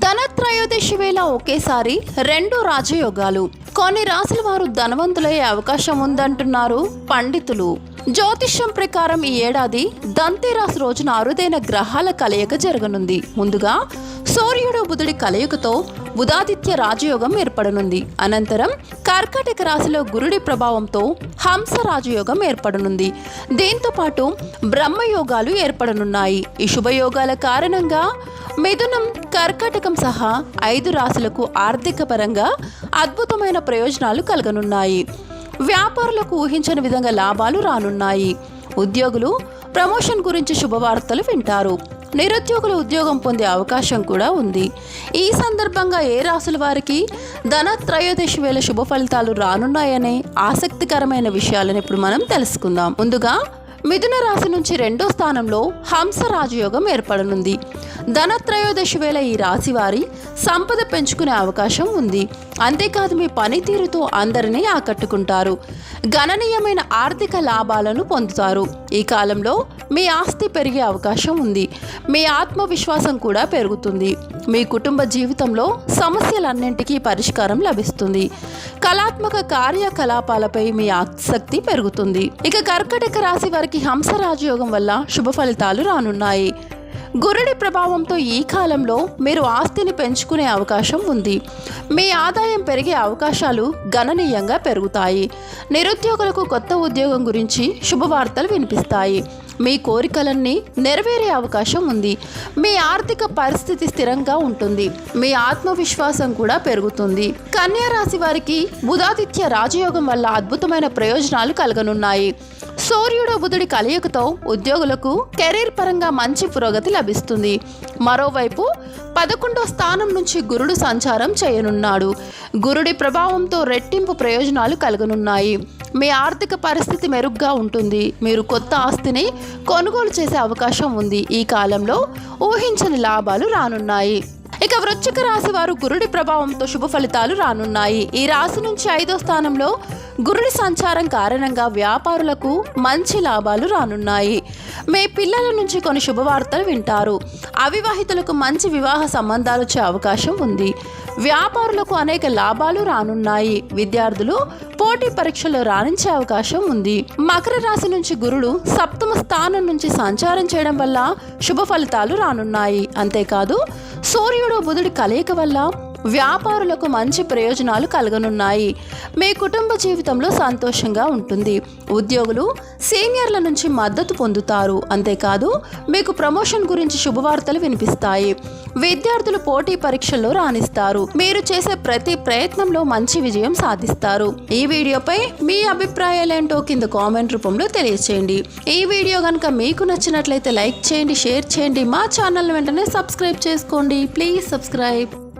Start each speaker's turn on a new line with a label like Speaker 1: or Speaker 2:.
Speaker 1: ధనత్రయోదశి వేళ ఒకేసారి రెండు రాజయోగాలు. కొన్ని రాశుల వారు ధనవంతులయ్యే అవకాశం ఉందంటున్నారు పండితులు. జ్యోతిష్యం ప్రకారం ఈ ఏడాది దంతేరాసు రోజున అరుదైన గ్రహాల కలయిక జరగనుంది. ముందుగా సూర్యుడు బుధుడి కలయికతో బుధాదిత్య రాజయోగం ఏర్పడనుంది. అనంతరం కర్కాటక రాశిలో గురుడి ప్రభావంతో హంస రాజయోగం ఏర్పడనుంది. దీంతో పాటు బ్రహ్మయోగాలు ఏర్పడనున్నాయి. ఈ శుభయోగాల కారణంగా మిథునం కర్కాటకం సహా ఐదు రాశులకు ఆర్థిక పరంగా అద్భుతమైన ప్రయోజనాలు కలగనున్నాయి. వ్యాపారులకు ఊహించని విధంగా లాభాలు రానున్నాయి. ఉద్యోగులు ప్రమోషన్ గురించి శుభవార్తలు వింటారు. నిరుద్యోగులు ఉద్యోగం పొందే అవకాశం కూడా ఉంది. ఈ సందర్భంగా ఏ రాసుల వారికి ధన త్రయోదశి వేల శుభ ఫలితాలు రానున్నాయనే ఆసక్తికరమైన విషయాలను ఇప్పుడు మనం తెలుసుకుందాం. ముందుగా మిథున రాశి నుంచి రెండో స్థానంలో హంస రాజయోగం ఏర్పడనుంది. ధనత్రయోదశి వేళ ఈ రాశి వారి సంపద పెంచుకునే అవకాశం ఉంది. అంతేకాదు మీ పనితీరుతో అందరినీ ఆకట్టుకుంటారు. గణనీయమైన ఆర్థిక లాభాలను పొందుతారు. ఈ కాలంలో మీ ఆస్తి పెరిగే అవకాశం ఉంది. మీ ఆత్మవిశ్వాసం కూడా పెరుగుతుంది. మీ కుటుంబ జీవితంలో సమస్యలన్నింటికీ పరిష్కారం లభిస్తుంది. కళాత్మక కార్యకలాపాలపై మీ ఆసక్తి పెరుగుతుంది. ఇక కర్కటక రాశి వారికి హంస రాజయోగం వల్ల శుభ ఫలితాలు రానున్నాయి. గురుడి ప్రభావంతో ఈ కాలంలో మీరు ఆస్తిని పెంచుకునే అవకాశం ఉంది. మీ ఆదాయం పెరిగే అవకాశాలు గణనీయంగా పెరుగుతాయి. నిరుద్యోగులకు కొత్త ఉద్యోగం గురించి శుభవార్తలు వినిపిస్తాయి. మీ కోరికలన్నీ నెరవేరే అవకాశం ఉంది. మీ ఆర్థిక పరిస్థితి స్థిరంగా ఉంటుంది. మీ ఆత్మవిశ్వాసం కూడా పెరుగుతుంది. కన్యా రాశి వారికి బుధాదిత్య రాజయోగం వల్ల అద్భుతమైన ప్రయోజనాలు కలగనున్నాయి. సూర్యుడు బుధుడి కలయికతో ఉద్యోగులకు కెరీర్ పరంగా మంచి పురోగతి లభిస్తుంది. మరోవైపు పదకొండో స్థానం నుంచి గురుడు సంచారం చేయనున్నాడు. గురుడి ప్రభావంతో రెట్టింపు ప్రయోజనాలు కలగనున్నాయి. మీ ఆర్థిక పరిస్థితి మెరుగ్గా ఉంటుంది. మీరు కొత్త ఆస్తిని కొనుగోలు చేసే అవకాశం ఉంది. ఈ కాలంలో ఊహించని లాభాలు రానున్నాయి. ఇక వృశ్చిక రాశి వారు గురుడి ప్రభావంతో శుభ ఫలితాలు రానున్నాయి. ఈ రాశి నుంచి ఐదో స్థానంలో గురుడి సంచారం కారణంగా వ్యాపారులకు మంచి లాభాలు రానున్నాయి. మీ పిల్లల నుంచి కొన్ని శుభవార్తలు వింటారు. అవివాహితులకు మంచి వివాహ సంబంధాలు వచ్చే అవకాశం ఉంది. వ్యాపారులకు అనేక లాభాలు రానున్నాయి. విద్యార్థులు పోటీ పరీక్షలు రాణించే అవకాశం ఉంది. మకర రాశి నుంచి గురుడు సప్తమ స్థానం నుంచి సంచారం చేయడం వల్ల శుభ ఫలితాలు రానున్నాయి. అంతేకాదు సూర్యుడు బుధుడి కలయిక వల్ల వ్యాపారులకు మంచి ప్రయోజనాలు కలగనున్నాయి. మీ కుటుంబ జీవితంలో సంతోషంగా ఉంటుంది. ఉద్యోగులు సీనియర్ల నుంచి మద్దతు పొందుతారు. అంతేకాదు మీకు ప్రమోషన్ గురించి శుభవార్తలు వినిపిస్తాయి. విద్యార్థులు పోటీ పరీక్షల్లో రాణిస్తారు. మీరు చేసే ప్రతి ప్రయత్నంలో మంచి విజయం సాధిస్తారు. ఈ వీడియోపై మీ అభిప్రాయాలేంటో కింద కామెంట్ రూపంలో తెలియచేయండి. ఈ వీడియో కనుక మీకు నచ్చినట్లయితే లైక్ చేయండి షేర్ చేయండి. మా ఛానల్ వెంటనే సబ్స్క్రైబ్ చేసుకోండి. Please subscribe.